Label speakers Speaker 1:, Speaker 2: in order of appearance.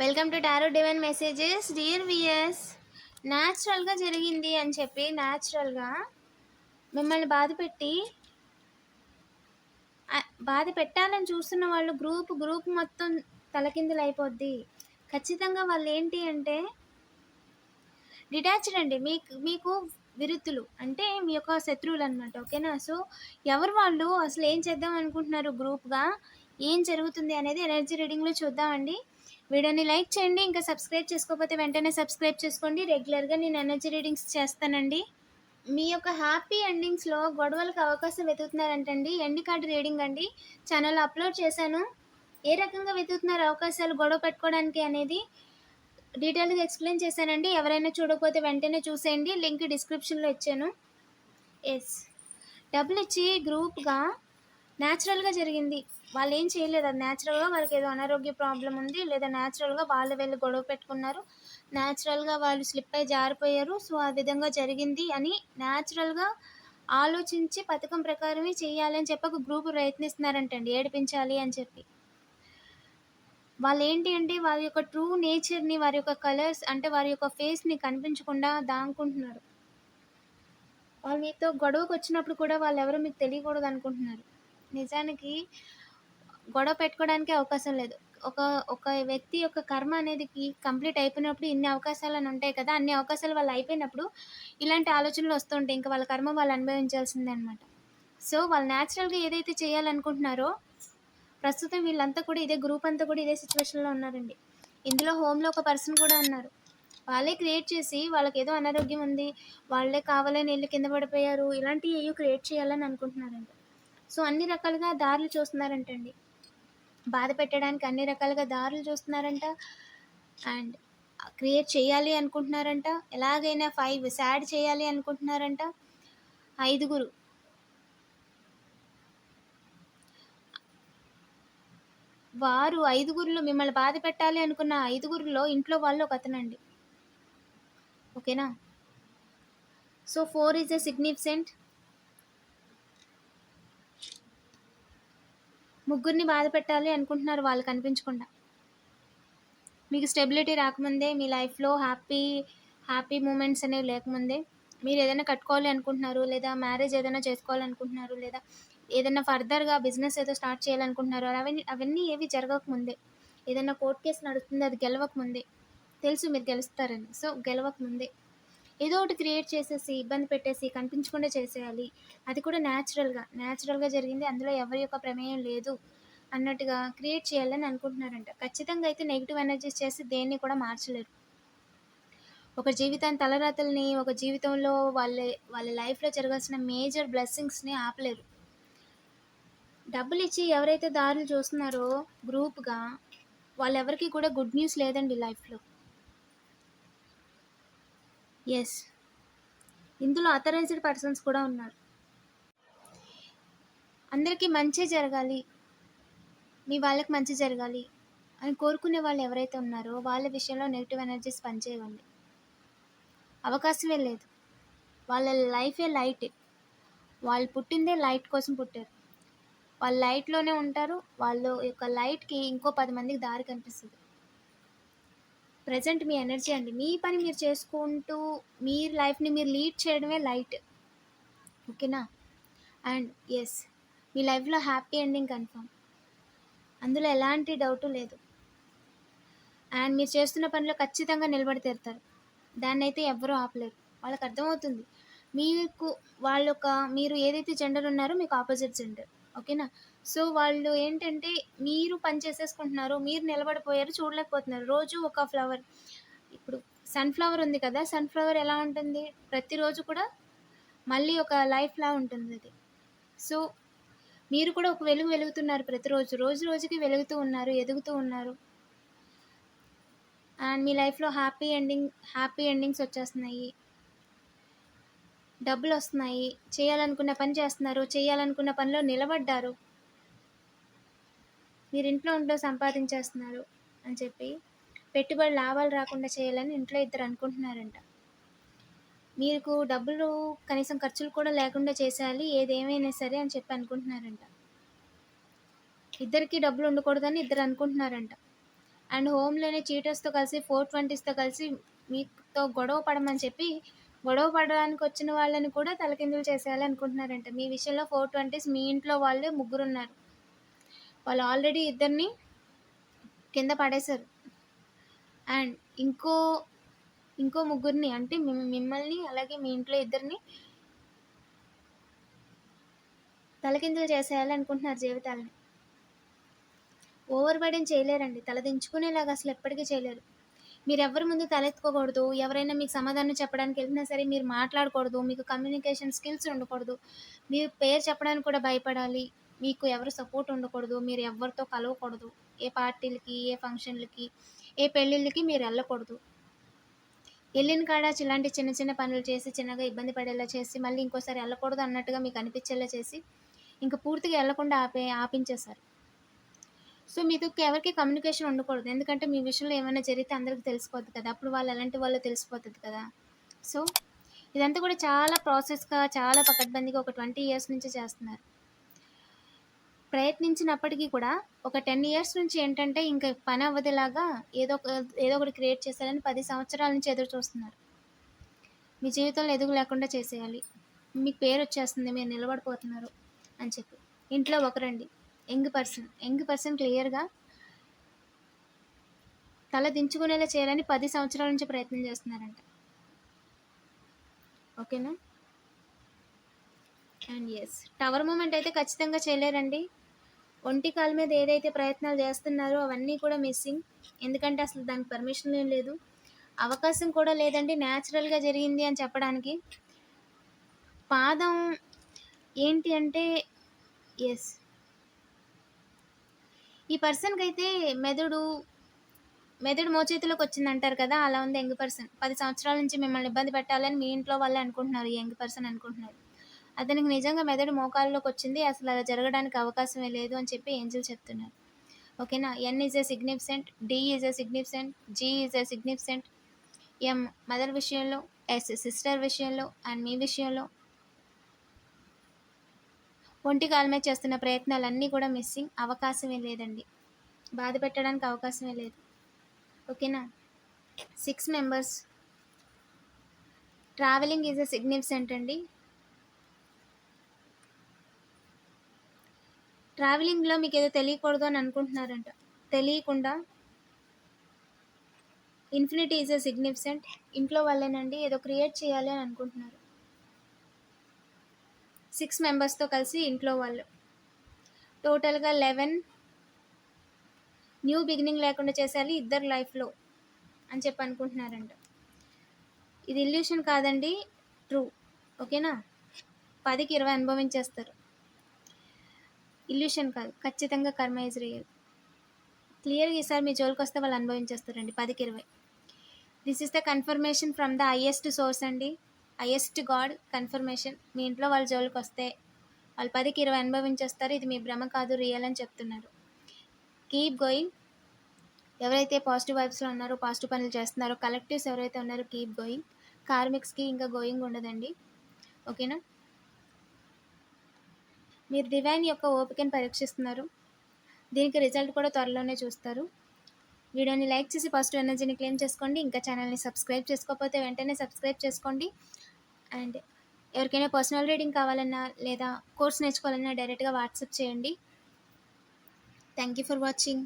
Speaker 1: Welcome to tarot divine messages dear viewers న్యాచురల్గా జరిగింది అని చెప్పి న్యాచురల్గా మిమ్మల్ని బాధ పెట్టి బాధ పెట్టాలని చూస్తున్న వాళ్ళు గ్రూప్ గ్రూప్ మొత్తం తలకిందులు అయిపోద్ది. ఖచ్చితంగా వాళ్ళు ఏంటి అంటే డిటాచ్డ్ అండి. మీకు మీకు విరుద్ధులు. అంటే మీ యొక్క శత్రువులు అనమాట ఓకేనా సో ఎవరు వాళ్ళు అసలు ఏం చేద్దాం అనుకుంటున్నారు గ్రూప్గా ఏం జరుగుతుంది అనేది ఎనర్జీ రీడింగ్లో చూద్దామండి. వీడియోని లైక్ చేయండి ఇంకా సబ్స్క్రైబ్ చేసుకోకపోతే వెంటనే సబ్స్క్రైబ్ చేసుకోండి. రెగ్యులర్గా నేను ఎనర్జీ రీడింగ్స్ చేస్తానండి. మీ యొక్క హ్యాపీ ఎండింగ్స్లో గొడవలకు అవకాశం వెతుకుతున్నారంటండి. ఎండి కార్డు రీడింగ్ అండి. ఛానల్ అప్లోడ్ చేశాను. ఏ రకంగా వెతుకుతున్నారు అవకాశాలు గొడవ పెట్టుకోవడానికి అనేది డీటెయిల్గా ఎక్స్ప్లెయిన్ చేశానండి. ఎవరైనా చూడకపోతే వెంటనే చూసేయండి. లింక్ డిస్క్రిప్షన్లో ఇచ్చాను. ఎస్. డబ్బులు ఇచ్చి గ్రూప్గా న్యాచురల్గా జరిగింది. వాళ్ళు ఏం చేయలేదు? అది న్యాచురల్గా వాళ్ళకి ఏదో అనారోగ్య ప్రాబ్లం ఉంది లేదా న్యాచురల్గా వాళ్ళు వెళ్ళి గొడవ పెట్టుకున్నారు. న్యాచురల్గా వాళ్ళు స్లిప్ అయి జారిపోయారు. సో ఆ విధంగా జరిగింది అని న్యాచురల్గా ఆలోచించి పథకం ప్రకారమే చేయాలని చెప్పి ఒక గ్రూప్ ప్రయత్నిస్తున్నారంటండి. ఏడిపించాలి అని చెప్పి. వాళ్ళు ఏంటి అంటే వారి యొక్క ట్రూ నేచర్ని వారి యొక్క కలర్స్ అంటే వారి యొక్క ఫేస్ని కనిపించకుండా దాంకుంటున్నారు. వాళ్ళు మీతో గొడవకు వచ్చినప్పుడు కూడా వాళ్ళు ఎవరో మీకు తెలియకూడదు అనుకుంటున్నారు నిజానికి గొడవ పెట్టుకోవడానికి అవకాశం లేదు. ఒక ఒక వ్యక్తి యొక్క కర్మ అనేది కంప్లీట్ అయిపోయినప్పుడు ఇన్ని అవకాశాలు అని ఉంటాయి కదా అన్ని అవకాశాలు వాళ్ళు అయిపోయినప్పుడు ఇలాంటి ఆలోచనలు వస్తుంటాయి ఇంకా వాళ్ళ కర్మ వాళ్ళు అనుభవించాల్సిందే అనమాట సో వాళ్ళు న్యాచురల్గా ఏదైతే చేయాలనుకుంటున్నారో ప్రస్తుతం వీళ్ళంతా కూడా ఇదే గ్రూప్ అంతా కూడా ఇదే సిచ్యువేషన్లో ఉన్నారండి. ఇందులో హోమ్లో ఒక పర్సన్ కూడా ఉన్నారు. వాళ్ళే క్రియేట్ చేసి వాళ్ళకి ఏదో అనారోగ్యం ఉంది వాళ్ళే కావాలని వెళ్ళి కింద పడిపోయారు ఇలాంటివి ఏవి క్రియేట్ చేయాలని అనుకుంటున్నారంట. సో అన్ని రకాలుగా దారులు చూస్తున్నారంటండి. బాధ పెట్టడానికి అన్ని రకాలుగా దారులు చూస్తున్నారంట. అండ్ క్రియేట్ చేయాలి అనుకుంటున్నారంట. ఎలాగైనా ఫైవ్ సాడ్ చేయాలి అనుకుంటున్నారంట. ఐదుగురు. వారు ఐదుగురులో మిమ్మల్ని బాధ పెట్టాలి అనుకున్న ఐదుగురులో ఇంట్లో వాళ్ళు ఒక అతనండి. ఓకేనా? So four is a significant ముగ్గురిని బాధ పెట్టాలి అనుకుంటున్నారు వాళ్ళు కనిపించకుండా. మీకు స్టెబిలిటీ రాకముందే మీ లైఫ్లో హ్యాపీ హ్యాపీ మూమెంట్స్ అనేవి లేకముందే మీరు ఏదైనా కట్టుకోవాలి అనుకుంటున్నారు లేదా మ్యారేజ్ ఏదైనా చేసుకోవాలనుకుంటున్నారు లేదా ఏదైనా ఫర్దర్గా బిజినెస్ ఏదో స్టార్ట్ చేయాలనుకుంటున్నారు అవన్నీ అవన్నీ ఏవి జరగకముందే. ఏదైనా కోర్ట్ కేసు నడుస్తుంది అది గెలవకముందే. తెలుసు మీరు గెలుస్తారని. సో గెలవకముందే. ఏదో ఒకటి క్రియేట్ చేసేసి ఇబ్బంది పెట్టేసి కనిపించకుండా చేసేయాలి. అది కూడా న్యాచురల్గా న్యాచురల్గా జరిగింది. అందులో ఎవరి యొక్క ప్రమేయం లేదు అన్నట్టుగా క్రియేట్ చేయాలని అనుకుంటున్నారంట. ఖచ్చితంగా అయితే నెగిటివ్ ఎనర్జీస్ చేసి దేన్ని కూడా మార్చలేరు. ఒక జీవితాన్ని తలరాతల్ని ఒక జీవితంలో వాళ్ళ వాళ్ళ లైఫ్లో జరగాల్సిన మేజర్ బ్లెస్సింగ్స్ని ఆపలేరు. డబ్బులు ఇచ్చి ఎవరైతే దారులు చూస్తున్నారో గ్రూప్గా వాళ్ళెవరికి కూడా గుడ్ న్యూస్ లేదండి లైఫ్లో ఎస్ ఇందులో అథరైజ్డ్ పర్సన్స్ కూడా ఉన్నారు. అందరికీ మంచి జరగాలి. మీ వాళ్ళకి మంచి జరగాలి అని కోరుకునే వాళ్ళు ఎవరైతే ఉన్నారో వాళ్ళ విషయంలో నెగిటివ్ ఎనర్జీస్ పనిచేయవండి. అవకాశమే లేదు. వాళ్ళ లైఫే లైట్ వాళ్ళు పుట్టిందే లైట్ కోసం పుట్టారు. వాళ్ళు లైట్లోనే ఉంటారు. వాళ్ళ యొక్క లైట్కి ఇంకో పది మందికి దారి కనిపిస్తుంది. ప్రజెంట్ మీ ఎనర్జీ అండి. మీ పని మీరు చేసుకుంటూ మీ లైఫ్ని మీరు లీడ్ చేయడమే లైట్. ఓకేనా? అండ్ ఎస్ మీ లైఫ్లో హ్యాపీ ఎండింగ్ కన్ఫర్మ్ అందులో ఎలాంటి డౌట్ లేదు. అండ్ మీరు చేస్తున్న పనిలో ఖచ్చితంగా నిలబడి తీరుతారు. దాన్ని అయితే ఎవ్వరూ ఆపలేరు. వాళ్ళకి అర్థమవుతుంది. మీకు వాళ్ళొక మీరు ఏదైతే జెండర్ ఉన్నారో మీకు ఆపోజిట్ జెండర్ ఓకేనా? సో వాళ్ళు ఏంటంటే మీరు పని చేసేసుకుంటున్నారు మీరు నిలబడిపోయారు చూడలేకపోతున్నారు. రోజు ఒక ఫ్లవర్. ఇప్పుడు సన్ఫ్లవర్ ఉంది కదా సన్ఫ్లవర్ ఎలా ఉంటుంది? ప్రతిరోజు కూడా మళ్ళీ ఒక లైఫ్లా ఉంటుంది అది. సో మీరు కూడా ఒక వెలుగు వెలుగుతున్నారు ప్రతిరోజు. రోజు రోజుకి వెలుగుతూ ఉన్నారు ఎదుగుతూ ఉన్నారు. అండ్ మీ లైఫ్లో హ్యాపీ ఎండింగ్ హ్యాపీ ఎండింగ్స్ వచ్చేస్తున్నాయి. డబ్బులు వస్తున్నాయి. చేయాలనుకున్న పని చేస్తున్నారు. చేయాలనుకున్న పనిలో నిలబడ్డారు. మీరు ఇంట్లో ఉంటూ సంపాదించేస్తున్నారు అని చెప్పి పెట్టుబడి లాభాలు రాకుండా చేయాలని ఇంట్లో ఇద్దరు అనుకుంటున్నారంట. మీకు డబ్బులు కనీసం ఖర్చులు కూడా లేకుండా చేసేయాలి ఏదేమైనా సరే అని చెప్పి అనుకుంటున్నారంట. ఇద్దరికి డబ్బులు ఉండకూడదని ఇద్దరు అనుకుంటున్నారంట. అండ్ హోమ్లోనే చీటర్స్తో కలిసి ఫోర్ ట్వంటీస్తో కలిసి మీతో గొడవ పడమని చెప్పి గొడవ పడడానికి వచ్చిన వాళ్ళని కూడా తలకిందులు చేసేయాలి అనుకుంటున్నారంట. మీ విషయంలో ఫోర్ ట్వంటీస్ మీ ఇంట్లో వాళ్ళే ముగ్గురు ఉన్నారు వాళ్ళు ఆల్రెడీ ఇద్దరిని కింద పడేశారు. అండ్ ఇంకో ఇంకో ముగ్గురిని అంటే మిమ్మల్ని అలాగే మీ ఇంట్లో ఇద్దరిని తలకిందులు చేసేయాలి అనుకుంటున్నారు జీవితాలని. ఓవర్ బర్డెన్ చేయలేరండి. తల దించుకునేలాగా అసలు ఎప్పటికీ చేయలేరు. మీరు ఎవరి ముందు తలెత్తుకోకూడదు ఎవరైనా మీకు సమాధానం చెప్పడానికి వెళ్ళినా సరే మీరు మాట్లాడకూడదు. మీకు కమ్యూనికేషన్ స్కిల్స్ ఉండకూడదు. మీరు పేరు చెప్పడానికి కూడా భయపడాలి. మీకు ఎవరు సపోర్ట్ ఉండకూడదు మీరు ఎవరితో కలవకూడదు. ఏ పార్టీలకి ఏ ఫంక్షన్లకి ఏ పెళ్ళిళ్ళకి మీరు వెళ్ళకూడదు. వెళ్ళిన కాడ ఇలాంటి చిన్న చిన్న పనులు చేసి చిన్నగా ఇబ్బంది పడేలా చేసి మళ్ళీ ఇంకోసారి వెళ్ళకూడదు అన్నట్టుగా మీకు అనిపించేలా చేసి ఇంకా పూర్తిగా వెళ్ళకుండా ఆపే ఆపించేశారు. సో మీతో ఎవరికి కమ్యూనికేషన్ ఉండకూడదు. ఎందుకంటే మీ విషయంలో ఏమైనా జరిగితే అందరికి తెలిసిపోద్ది కదా. అప్పుడు వాళ్ళు ఎలాంటి వాళ్ళు తెలిసిపోతుంది కదా. సో ఇదంతా కూడా చాలా ప్రాసెస్గా చాలా పకడ్బందీగా ఒక ట్వంటీ ఇయర్స్ నుంచి చేస్తున్నారు. ప్రయత్నించినప్పటికీ కూడా ఒక టెన్ ఇయర్స్ నుంచి ఏంటంటే ఇంకా పని అవ్వదేలాగా ఏదో ఒక ఏదో ఒకటి క్రియేట్ చేశారని పది సంవత్సరాల నుంచి ఎదురు చూస్తున్నారు. మీ జీవితంలో ఎదుగు లేకుండా చేసేయాలి. మీకు పేరు వచ్చేస్తుంది మీరు నిలబడిపోతున్నారు అని చెప్పి. ఇంట్లో ఒకరండి యంగ్ పర్సన్. యంగ్ పర్సన్ క్లియర్గా తల దించుకునేలా చేయాలని పది సంవత్సరాల నుంచి ప్రయత్నం చేస్తున్నారంట. ఓకేనా? అండ్ ఎస్ టవర్ మూమెంట్ అయితే ఖచ్చితంగా చేయలేరండి. ఒంటి కాలు మీద ఏదైతే ప్రయత్నాలు చేస్తున్నారో అవన్నీ కూడా మిస్సింగ్. ఎందుకంటే అసలు దానికి పర్మిషన్ ఏం లేదు. అవకాశం కూడా లేదండి. న్యాచురల్గా జరిగింది అని చెప్పడానికి. పాదం ఏంటి అంటే ఎస్ ఈ పర్సన్కి అయితే మెదడు మెదడు మోచేతిలోకి వచ్చింది అంటారు కదా అలా ఉంది యంగ్ పర్సన్. పది సంవత్సరాల నుంచి మిమ్మల్ని ఇబ్బంది పెట్టాలని మీ ఇంట్లో వాళ్ళే అనుకుంటున్నారు ఈ యంగ్ పర్సన్ అనుకుంటున్నారు. అతనికి నిజంగా మెదడు మోకాల్లోకి వచ్చింది అసలు అలా జరగడానికి అవకాశమే లేదు అని చెప్పి ఏంజిల్ చెప్తున్నారు. ఓకేనా? N is a significant D is a significant G is a significant M mother విషయంలో ఎస్ సిస్టర్ విషయంలో అండ్ మీ విషయంలో. ఒంటి కాలమే మీద చేస్తున్న ప్రయత్నాలన్నీ కూడా మిస్సింగ్ అవకాశమే లేదండి. బాధ పెట్టడానికి అవకాశమే లేదు. ఓకేనా? Six members travelling is a significant అండి. ట్రావెలింగ్లో మీకు ఏదో తెలియకూడదు అని అనుకుంటున్నారంట. తెలియకుండా ఇన్ఫినిటీ ఈజ్ ఎ సిగ్నిఫిసెంట్ ఇంట్లో వాళ్ళేనండి ఏదో క్రియేట్ చేయాలి అని అనుకుంటున్నారు. సిక్స్ మెంబర్స్తో కలిసి ఇంట్లో వాళ్ళు. టోటల్గా లెవెన్ న్యూ బిగినింగ్ లేకుండా చేసేయాలి ఇద్దరు లైఫ్లో అని చెప్పి అనుకుంటున్నారంట. ఇది ఇల్యూషన్ కాదండి ట్రూ ఓకేనా పదికి ఇరవై అనుభవించేస్తారు. ఇల్యూషన్ కాదు ఖచ్చితంగా కర్మ రియల్ క్లియర్గా ఈసారి మీ జోలికి వస్తే వాళ్ళు అనుభవించేస్తారండి. పదికి ఇరవై. This is the confirmation from the highest source అండి. హయ్యెస్ట్ గాడ్ కన్ఫర్మేషన్ మీ ఇంట్లో వాళ్ళ జోలికి వస్తే వాళ్ళు పదికి ఇరవై అనుభవించేస్తారు. ఇది మీ భ్రమ కాదు రియల్ అని చెప్తున్నారు. కీప్ గోయింగ్ ఎవరైతే పాజిటివ్ వైబ్స్లో ఉన్నారో పాజిటివ్ పనులు చేస్తున్నారో కలెక్టివ్స్ ఎవరైతే ఉన్నారో కీప్ గోయింగ్ కార్మిక్స్కి ఇంకా గోయింగ్ ఉండదండి. ఓకేనా మీరు డివైన్ యొక్క ఓపికను పరీక్షిస్తున్నారు. దీనికి రిజల్ట్ కూడా త్వరలోనే చూస్తారు. వీడియోని లైక్ చేసి పాజిటివ్ ఎనర్జీని క్లెయిమ్ చేసుకోండి. ఇంకా ఛానల్ని సబ్స్క్రైబ్ చేసుకోకపోతే వెంటనే సబ్స్క్రైబ్ చేసుకోండి. అండ్ ఎవరికైనా పర్సనల్ రీడింగ్ కావాలన్నా లేదా కోర్స్ నేర్చుకోవాలన్నా డైరెక్ట్గా వాట్సాప్ చేయండి. Thank you for watching.